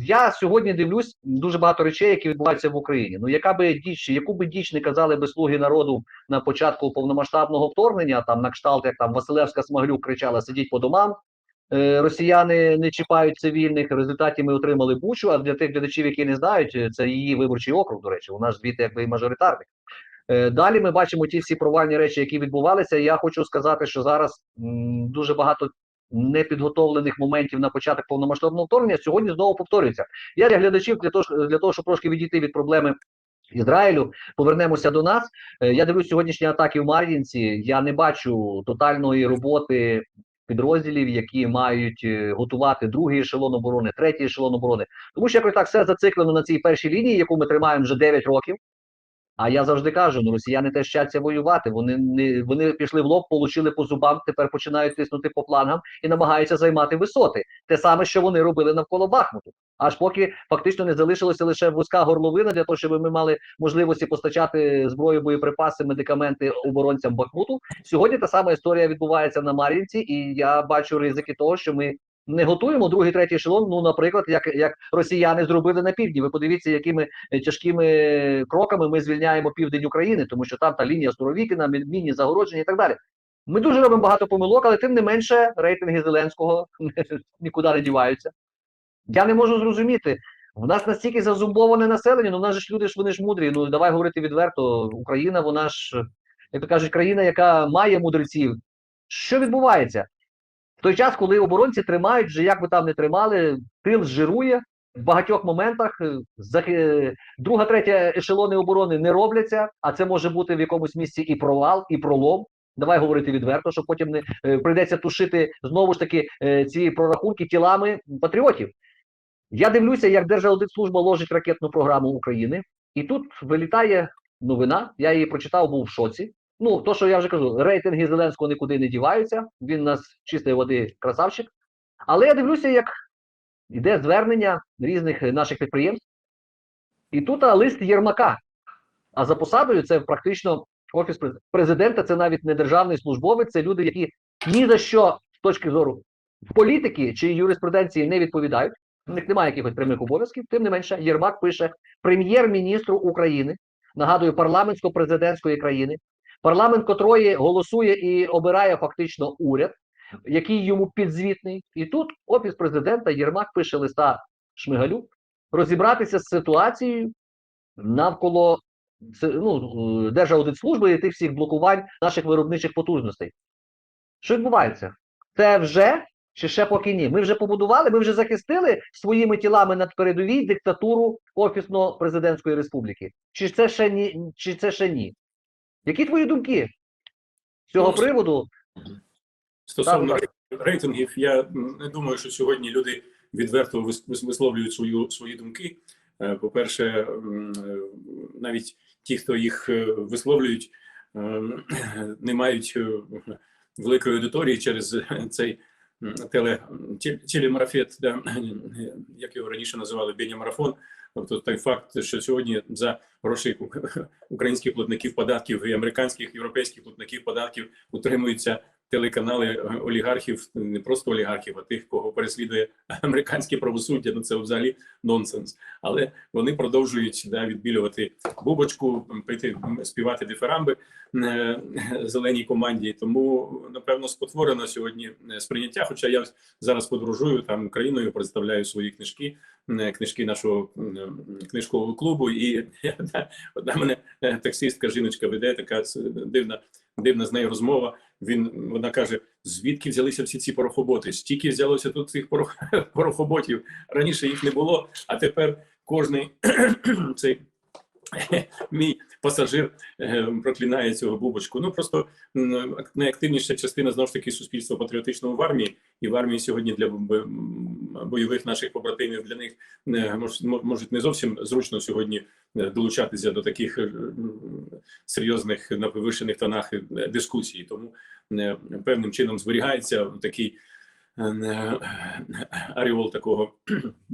я сьогодні дивлюсь дуже багато речей, які відбуваються в Україні. Ну, яка би діч, яку би діч не казали би слуги народу на початку повномасштабного вторгнення, там на кшталт, як там Василевська Смаглюк кричала: сидіть по домам. Е, Росіяни не чіпають цивільних. В результаті ми отримали Бучу. А для тих глядачів, які не знають, е, це її виборчий округ. До речі, у нас звідти якби і мажоритарник. Е, Далі ми бачимо ті всі провальні речі, які відбувалися. Я хочу сказати, що зараз дуже багато непідготовлених моментів на початок повномасштабного вторгнення сьогодні знову повторюється. Я для глядачів для того, для того, щоб трошки відійти від проблеми. Ізраїлю повернемося до нас. Е, Я дивлюсь сьогоднішні атаки в Мар'їнці. Я не бачу тотальної роботи підрозділів, які мають е, готувати другий ешелон оборони, третій ешелон оборони. Тому що якось так все зациклено на цій першій лінії, яку ми тримаємо вже 9 років. А я завжди кажу: ну росіяни теж вчаться воювати. Вони не вони пішли в лоб, получили по зубам, тепер починають тиснути по плангам і намагаються займати висоти. Те саме, що вони робили навколо Бахмуту. Аж поки фактично не залишилося лише вузька горловина для того, щоб ми мали можливості постачати зброю, боєприпаси, медикаменти оборонцям Бахмуту. Сьогодні та сама історія відбувається на Мар'їнці, і я бачу ризики того, що ми. Не готуємо другий, третій ешелон, ну, наприклад, як як росіяни зробили на півдні. Ви подивіться, якими е, тяжкими кроками ми звільняємо південь України, тому що там та лінія Суровікіна, мі- мінні загородження і так далі. Ми дуже робимо багато помилок, але тим не менше рейтинги Зеленського нікуди не діваються. Я не можу зрозуміти. У нас настільки зазумбоване населення, ну в нас ж люди ж вони ж мудрі. Ну давай говорити відверто. Україна, вона ж, як то кажуть, країна, яка має мудреців. Що відбувається? Той час, коли оборонці тримають, вже як би там не тримали, тил жирує в багатьох моментах. е, е, Друга, третя ешелони оборони не робляться, а це може бути в якомусь місці і провал, і пролом. Давай говорити відверто, щоб потім не е, прийдеться тушити знову ж таки ці прорахунки тілами патріотів. Я дивлюся, як Держаудитслужба ложить ракетну програму України, і тут вилітає новина. Я її прочитав, був в шоці. Ну, то, що я вже кажу, рейтинги Зеленського нікуди не діваються. Він у нас чистої води красавчик. Але я дивлюся, як йде звернення різних наших підприємств. І тут а, лист Єрмака. А за посадою це практично офіс президента, це навіть не державний службовець, це люди, які ні за що з точки зору політики чи юриспруденції не відповідають. У них немає якихось прямих обов'язків. Тим не менше, Єрмак пише прем'єр-міністру України, нагадую, парламентсько-президентської країни, парламент котрої голосує і обирає фактично уряд, який йому підзвітний. І тут офіс президента Єрмак пише листа Шмигалю розібратися з ситуацією навколо ну, Держаудитслужби і тих всіх блокувань наших виробничих потужностей. Що відбувається? Це вже чи ще поки ні? Ми вже побудували, ми вже захистили своїми тілами на передовій диктатуру офісно-президентської республіки. Чи це ще ні? Чи це ще ні? Які твої думки з цього Ну, приводу? Стосовно Так, рейтингів, я не думаю, що сьогодні люди відверто вис- вис- висловлюють свою свої думки. Е, По-перше, е, навіть ті, хто їх е, висловлюють, не мають великої аудиторії через цей теле телемарафет, да, як його раніше називали Бенямарафон. Тобто той факт, що сьогодні за гроші українських платників податків і американських європейських платників податків утримуються телеканали олігархів, не просто олігархів, а тих, кого переслідує американське правосуддя. Ну це взагалі нонсенс. Але вони продовжують да, відбілювати бубочку, пити співати дифирамби е, зеленій команді. Тому напевно спотворено сьогодні е, сприйняття. Хоча я зараз подорожую там країною, представляю свої книжки, е, книжки нашого книжкового клубу. І одна мене таксистка жіночка веде, така дивна, дивна з нею розмова. Він вона каже: звідки взялися всі ці порохоботи? Стільки взялося тут цих порох, порохоботів. Раніше їх не було, а тепер кожний цей мій пасажир е, проклинає цього бубочку. Ну просто найактивніша частина знову ж таки суспільства патріотичного в армії, і в армії сьогодні для бойових наших побратимів для них е, можуть не зовсім зручно сьогодні е, долучатися до таких е, серйозних на повишених тонах е, дискусій. Тому е, певним чином зберігається такий е, е, аріол такого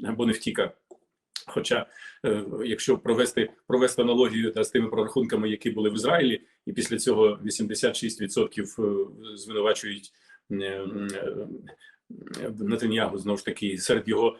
або не втіка. Хоча, е, якщо провести провести аналогію та з тими прорахунками, які були в Ізраїлі, і після цього 86% е, звинувачують е, Нетаньягу знову ж таки серед його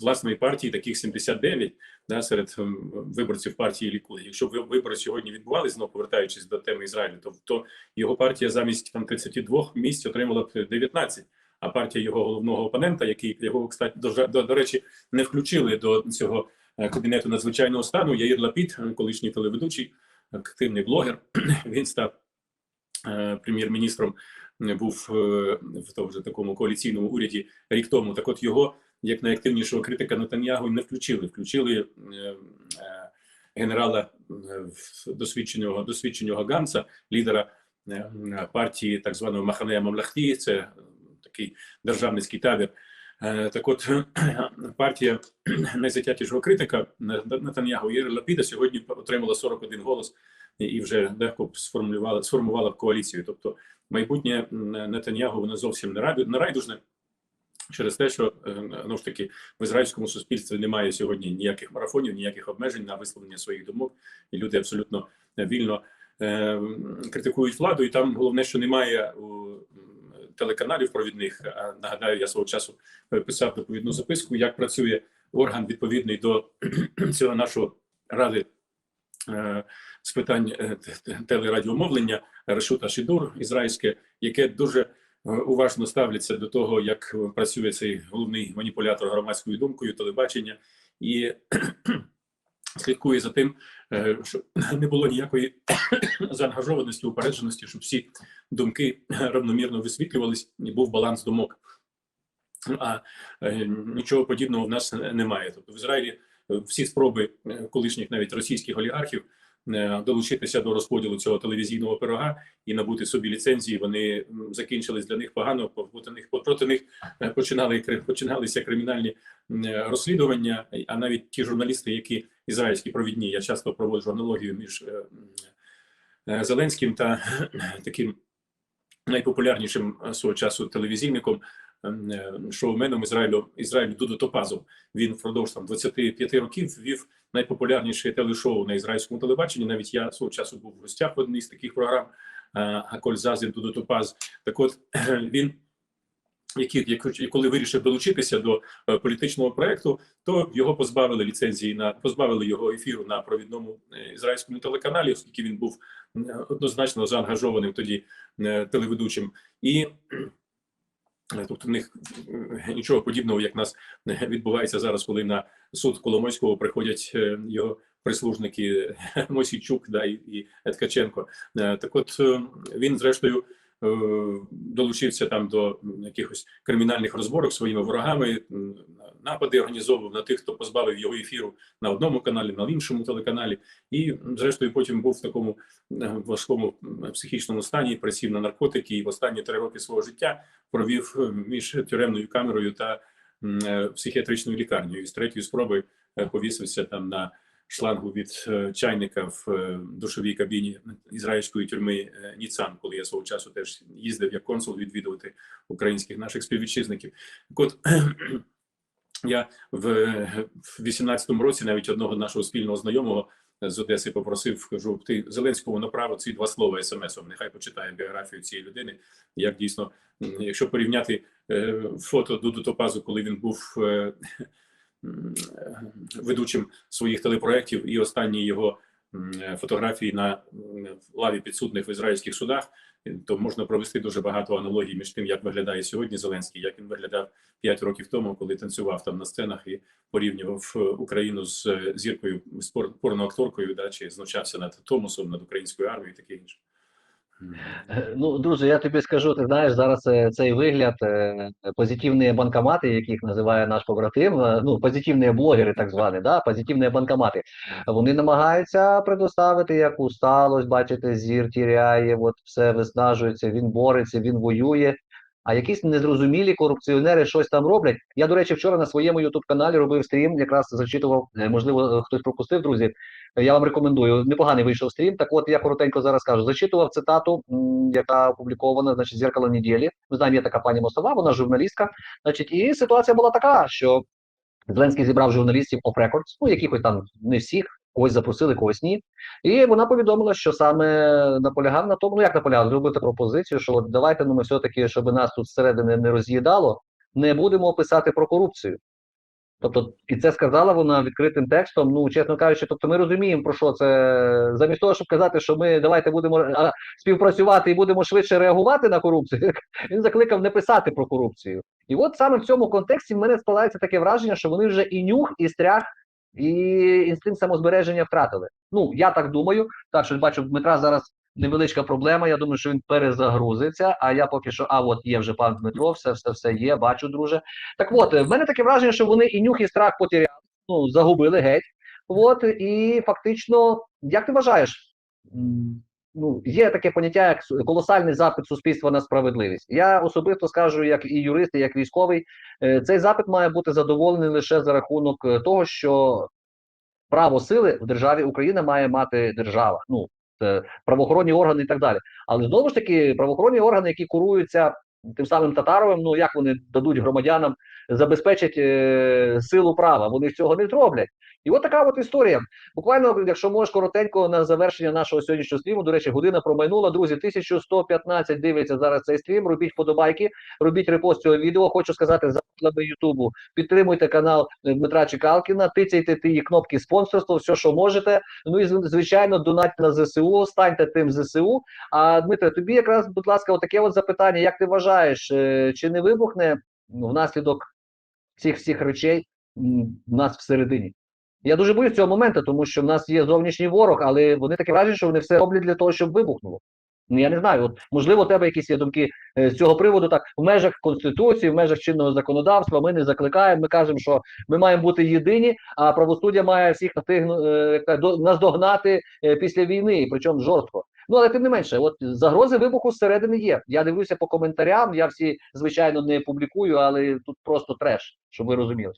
власної партії, таких 79 да, серед виборців партії Лікуд. Якщо ви- вибори сьогодні відбувалися, знову повертаючись до теми Ізраїлю, то, то його партія замість там 32 місць отримала б 19. А партія його головного опонента, який його кстати, до, до, до речі, не включили до цього е, кабінету надзвичайного стану. Яїр Лапіт, колишній телеведучий, активний блогер. Він став е, прем'єр-міністром, е, був в тому вже такому коаліційному уряді рік тому. Так, от його як найактивнішого критика Нетаньягу не включили. Включили генерала досвідченого досвідченого Ганса, лідера партії так званого Маханея Мамлахті. Це такий державницький табір. Е, Так от партія найзатятішого критика Нетаньягу Єри Лапіда сьогодні отримала 41 голос і- вже легко сформулювала сформувала коаліцію. Тобто майбутнє м, Нетаньягу воно зовсім не райдужне. Через те, що ну ж таки в ізраїльському суспільстві немає сьогодні ніяких марафонів, ніяких обмежень на висловлення своїх думок, і люди абсолютно вільно е, критикують владу. І там головне, що немає телеканалів провідних. Нагадаю, я свого часу е, писав доповідну записку, як працює орган відповідний до цього нашого ради е, з питань е, те- те- телерадіомовлення Решута Шідур ізраїльське, яке дуже е, уважно ставляться до того, як е, працює цей головний маніпулятор громадською думкою, телебачення, і слідкує за тим, е, щоб не було ніякої заангажованості, упередженості, щоб всі думки равномірно висвітлювались і був баланс думок. А е, нічого подібного в нас немає. Тобто в Ізраїлі е, всі спроби колишніх навіть російських олігархів долучитися до розподілу цього телевізійного пирога і набути собі ліцензії, вони закінчились для них погано. Проти них проти них е, починали починалися кримінальні е, розслідування. А навіть ті журналісти, які ізраїльські провідні, я часто проводжу аналогію між е, е, Зеленським та таким найпопулярнішим е, свого часу телевізійником. Ем, е, Шоуменом Ізраїлю Ізраїлю Дудо Топазов. Він впродовж там 25 років вів найпопулярніше телешоу на ізраїльському телебаченні. Навіть я свого часу був в гостях в одній з таких програм е, Аколь Зазін Дудо Топаз. Так от він. Які, як- коли вирішив долучитися до е, політичного проекту, то його позбавили ліцензії на позбавили його ефіру на провідному ізраїльському телеканалі, оскільки він був однозначно заангажованим тоді телеведучим, і тобто в них е, нічого подібного, як нас е, відбувається зараз, коли на суд Коломойського приходять е, його прислужники е, Мосійчук да, і, Ткаченко. Е, Так, от е, він зрештою. Е, Долучився там до якихось кримінальних розборок своїми ворогами, напади організовував на тих, хто позбавив його ефіру на одному каналі, на іншому телеканалі, і зрештою потім був в такому е, важкому психічному стані, присів на наркотики і в останні три роки свого життя провів е, між тюремною камерою та психіатричною лікарнею. І з третьої спроби повісився там на шлангу від е, чайника в е, душовій кабіні ізраїльської тюрми е, Ніцан, коли я свого часу теж їздив як консул відвідувати українських наших співвітчизників. Так от я в 18-му році навіть одного нашого спільного знайомого з Одеси попросив, кажу, ти Зеленському направив ці два слова смс-ом. Нехай почитає біографію цієї людини. Як дійсно, якщо порівняти фото Дуду Топазу, коли він був ведучим своїх телепроєктів, і останні його фотографії на лаві підсудних в ізраїльських судах, то можна провести дуже багато аналогій між тим, як виглядає сьогодні Зеленський, як він виглядав 5 років тому, коли танцював там на сценах і порівнював е, Україну з е, зіркою з порноакторкою, да, чи знущався над Томосом, над українською армією, і таке інше. Е, Ну, друже, я тобі скажу, ти знаєш, зараз е, цей вигляд, е, позитивні банкомати, яких називає наш побратим, ну, позитивні блогери, так звані, да, позитивні банкомати, вони намагаються предоставити як усталость, бачите, зір тіряє, от все виснажується, він бореться, він воює. А якісь незрозумілі корупціонери щось там роблять. Я, до речі, вчора на своєму ютуб-каналі робив стрім, якраз зачитував, е, можливо, хтось пропустив, друзі. Я вам рекомендую. Непоганий вийшов стрім. Так от я коротенько зараз кажу. Зачитував цитату, яка опублікована, значить, зеркало неділі. Ми знаємо, є така пані Мостова, вона журналістка. Значить, і ситуація була така, що Зеленський зібрав журналістів off records, ну якихось там не всіх, когось запросили, когось ні. І вона повідомила, що саме наполягав на тому, ну як наполягав, зробити пропозицію, що от давайте ну ми все-таки, щоб нас тут зсередини не роз'їдало, не будемо писати про корупцію. Тобто, і це сказала вона відкритим текстом. Ну, чесно кажучи, тобто ми розуміємо, про що це замість того, щоб казати, що ми давайте будемо а, співпрацювати і будемо швидше реагувати на корупцію. Він закликав не писати про корупцію. І от саме в цьому контексті в мене складається таке враження, що вони вже і нюх, і стрях, і інстинкт самозбереження втратили. Ну я так думаю. Так що бачу, Дмитра зараз невеличка проблема. Я думаю, що він перезагрузиться. А я поки що, а от є вже пан Дмитро, все, все, все є. Бачу, друже. Так от, в мене таке враження, що вони і нюх, і страх потеряли, ну, загубили геть. От, і фактично, як ти вважаєш, ну, є таке поняття, як колосальний запит суспільства на справедливість. Я особисто скажу, як і юрист, і як військовий, е, цей запит має бути задоволений лише за рахунок е, того, що право сили в державі Україна має мати держава. Ну, правоохоронні органи і так далі. Але знову ж таки, правоохоронні органи, які куруються тим самим Татаровим, ну як вони дадуть громадянам забезпечать е, силу права? Вони цього не зроблять. І от така от історія. Буквально, якщо можеш коротенько на завершення нашого сьогоднішнього стріму, до речі, година промайнула. Друзі, 1115 дивиться зараз цей стрім. Робіть подобайки, робіть репост цього відео. Хочу сказати за Ютубу. Підтримуйте канал е, Дмитра Чекалкіна, тицяйте ті кнопки спонсорства, все, що можете. Ну і звичайно, донатьте на ЗСУ, станьте тим ЗСУ. А Дмитре, тобі якраз, будь ласка, отаке от запитання: як ти вважаєш, е, чи не вибухне ну, внаслідок цих всіх речей в нас всередині? Я дуже боюсь цього моменту, тому що в нас є зовнішній ворог, але вони таке враження, що вони все роблять для того, щоб вибухнуло. Ну я не знаю. От можливо, у тебе якісь є думки е, з цього приводу. Так в межах конституції, в межах чинного законодавства. Ми не закликаємо. Ми кажемо, що ми маємо бути єдині, а правосуддя має всіх настигну- е, до- наздогнати е, після війни, причому жорстко. Ну але тим не менше, от загрози вибуху зсередини є. Я дивлюся по коментарям. Я всі звичайно не публікую, але тут просто треш, щоб ви розуміли.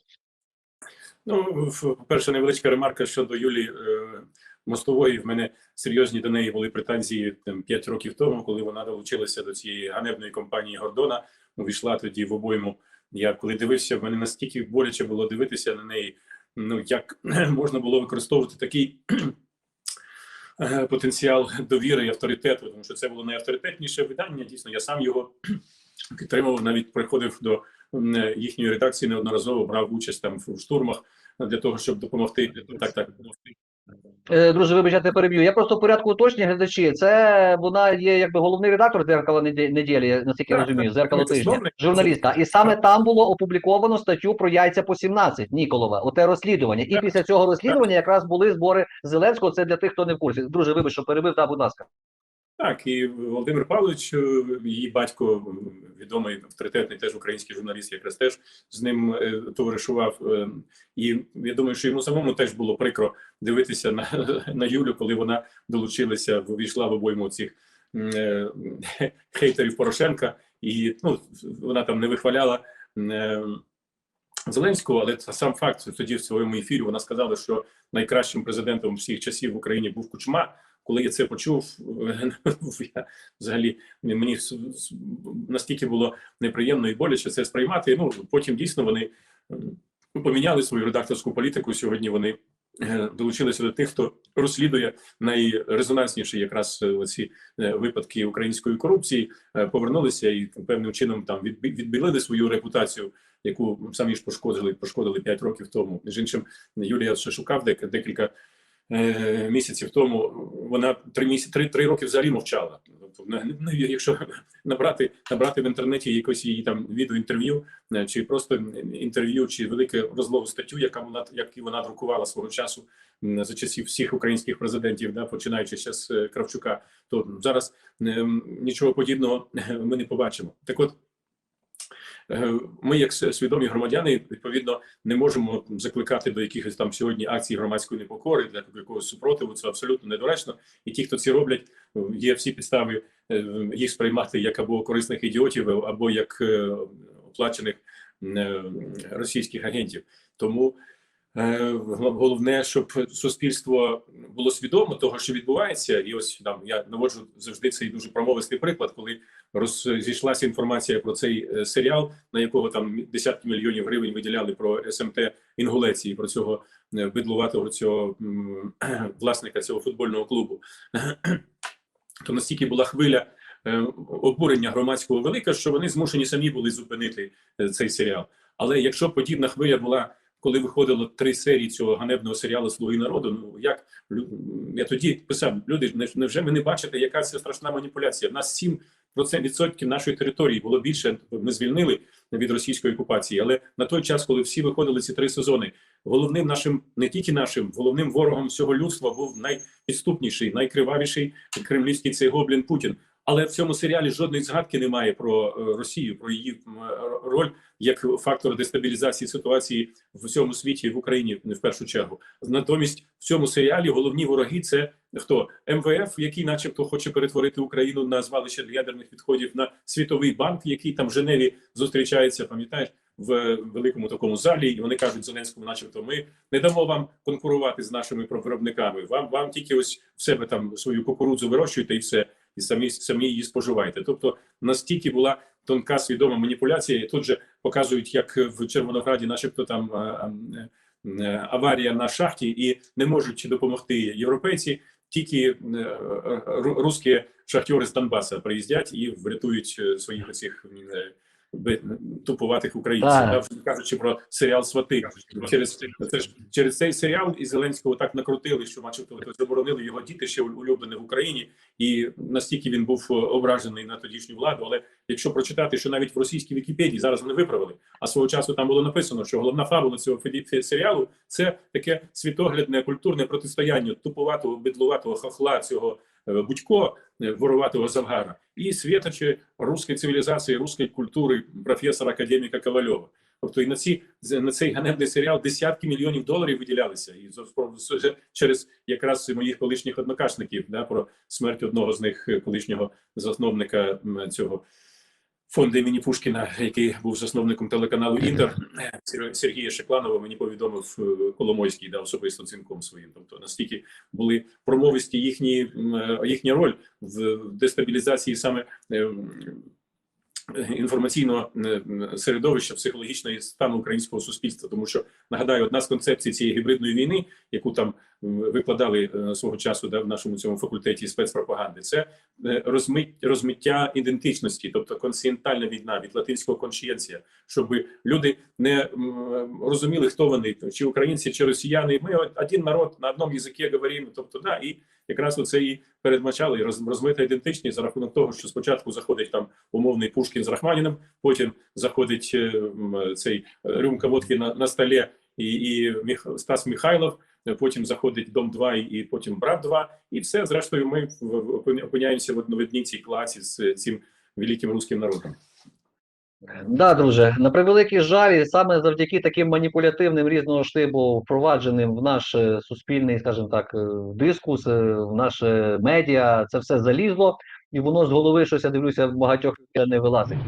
Ну, по-перше, невеличка ремарка щодо Юлії е, Мостової. В мене серйозні до неї були претензії там 5 років тому, коли вона долучилася до цієї ганебної компанії Гордона. Увійшла тоді в обойму. Я коли дивився, в мене настільки боляче було дивитися на неї. Ну як можна було використовувати такий е, потенціал довіри і авторитету, тому що це було найавторитетніше видання. Дійсно, я сам його підтримував, навіть приходив до їхньої редакції неодноразово брав участь там в штурмах для того, щоб допомогти. Так, так допомогти. Е, Друже, вибач, я тебе переб'ю. Я просто в порядку уточнення глядачі. Це вона є якби головний редактор дзеркала неділі, наскільки я розумію, дзеркало тижня, основний. журналістка. І саме там було опубліковано статтю про яйця по 17 Ніколова. Оте розслідування. І після цього розслідування якраз були збори Зеленського. Це для тих, хто не в курсі. Друже, вибач, що перебив. Та, будь ласка. Так, і Володимир Павлович, е, її батько, відомий авторитетний теж український журналіст, якраз теж з ним е, товаришував. Е, І я думаю, що йому самому теж було прикро дивитися на, на Юлю, коли вона долучилася, війшла в обойму цих хейтерів Порошенка, і ну, вона там не вихваляла. Зеленського, але це сам факт тоді в своєму ефірі вона сказала, що найкращим президентом всіх часів в Україні був Кучма. Коли я це почув, я взагалі мені настільки було неприємно і боляче це сприймати. Ну потім дійсно вони поміняли свою редакторську політику. Сьогодні вони е, долучилися до тих, хто розслідує найрезонансніші якраз е, оці е, випадки української корупції, повернулися і певним чином там відбілили свою репутацію, яку самі ж пошкодили, пошкодили 5 років тому. Між іншим, Юлія ще шукав дек- декілька е, місяців тому. Вона три місяці, три, три роки взагалі мовчала. Тобто, якщо набрати набрати в інтернеті якось її там відеоінтерв'ю, е, чи просто інтерв'ю, чи велике розлову статтю, яка вона яку вона друкувала свого часу за часів всіх українських президентів, да, починаючи ще з е, Кравчука, то зараз е, нічого подібного ми не побачимо. Так от. Е, Ми, як свідомі громадяни, відповідно не можемо закликати до якихось там сьогодні акцій громадської непокори для якогось супротиву. Це абсолютно недоречно. І ті, хто це роблять, е, є всі підстави е, їх сприймати як або корисних ідіотів, або як оплачених російських агентів. Тому головне, щоб суспільство було свідомо того, що відбувається, і ось там я наводжу завжди цей дуже промовистий приклад, коли розійшлася інформація про цей е, серіал, на якого там десятки мільйонів гривень виділяли про СМТ Інгулеції, про цього е, бидлуватого цього власника цього футбольного клубу. То настільки була хвиля е, обурення громадського велика, що вони змушені самі були зупинити е, цей серіал. Але якщо подібна хвиля була коли виходило три серії цього ганебного серіалу Слуги народу. Ну як я тоді писав: люди, не- невже ви не бачите, яка це страшна маніпуляція? В нас 7 відсотків нашої території було більше. Ми звільнили від російської окупації, але на той час, коли всі виходили ці три сезони, головним нашим, не тільки нашим, головним ворогом всього людства був найпідступніший, найкривавіший кремлівський цей гоблін Путін. Але в цьому серіалі жодної згадки немає про е, Росію, про її роль як фактор дестабілізації ситуації в всьому світі в Україні в першу чергу. Натомість в цьому серіалі головні вороги це хто МВФ, який, начебто, хоче перетворити Україну на звалище ядерних відходів, на світовий банк, який там в Женеві зустрічається. Пам'ятаєш? В великому такому залі, і вони кажуть Зеленському, начебто, ми не дамо вам конкурувати з нашими виробниками. Вам вам тільки ось в себе там свою кукурудзу вирощуйте і все, і самі самі її споживайте. Тобто настільки була тонка свідома маніпуляція. І тут же показують, як в Червонограді, начебто, там е, е, е, аварія на шахті, і не можуть допомогти європейці. Тільки русські шахтери з Донбаса приїздять і врятують своїх оцих тупуватих українців. Да, кажучи про серіал Свати через це ж через цей серіал і Зеленського так накрутили, що, начебто, заборонили його діти ще улюблене в Україні, і настільки він був е, ображений на тодішню владу. Але якщо прочитати, що навіть в російській Вікіпедії зараз вони виправили, а свого часу там було написано, що головна фабула цього серіалу це таке світоглядне культурне протистояння тупуватого, бидлуватого хохла цього е, будько е, вороватого завгара і світочі руської цивілізації, руської культури професора академіка Ковальова. Тобто і на ці на цей ганебний серіал десятки мільйонів доларів виділялися, і через якраз моїх колишніх однокашників да, про смерть одного з них, е, колишнього засновника цього фонду імені Пушкіна, який був засновником телеканалу Інтер Сергія Шекланова. Мені повідомив е, Коломойський да, особисто дзвінком своїм. Тобто настільки були промовисті їхні е, їхня роль в дестабілізації саме. е, інформаційного середовища психологічної стану українського суспільства, тому що нагадаю, одна з концепцій цієї гібридної війни, яку там викладали е, свого часу да, в нашому цьому факультеті спецпропаганди, це е, розмит, розмиття ідентичності, тобто консієнтальна війна від латинського коншієнція, щоб люди не розуміли, хто вони, чи українці, чи росіяни. Ми один народ на одному язикі говоримо. Тобто, да, і якраз оце і передбачали і роз- розмита ідентичність за рахунок того, що спочатку заходить там умовний Пушкін з Рахманіном, потім заходить е, цей рюмка водки на, на столі і, і Стас Михайлов. Е, Потім заходить дом 2 і, потім брат 2 і все. Зрештою, ми опиняємося в одно- одній цій класі з цим великим руським народом. Да, друже, на превеликий жаль, саме завдяки таким маніпулятивним різного штибу впровадженим в наш е, суспільний, скажімо так, е, дискус, в наше медіа, це все залізло, і воно з голови щось я дивлюся, багатьох не вилазить.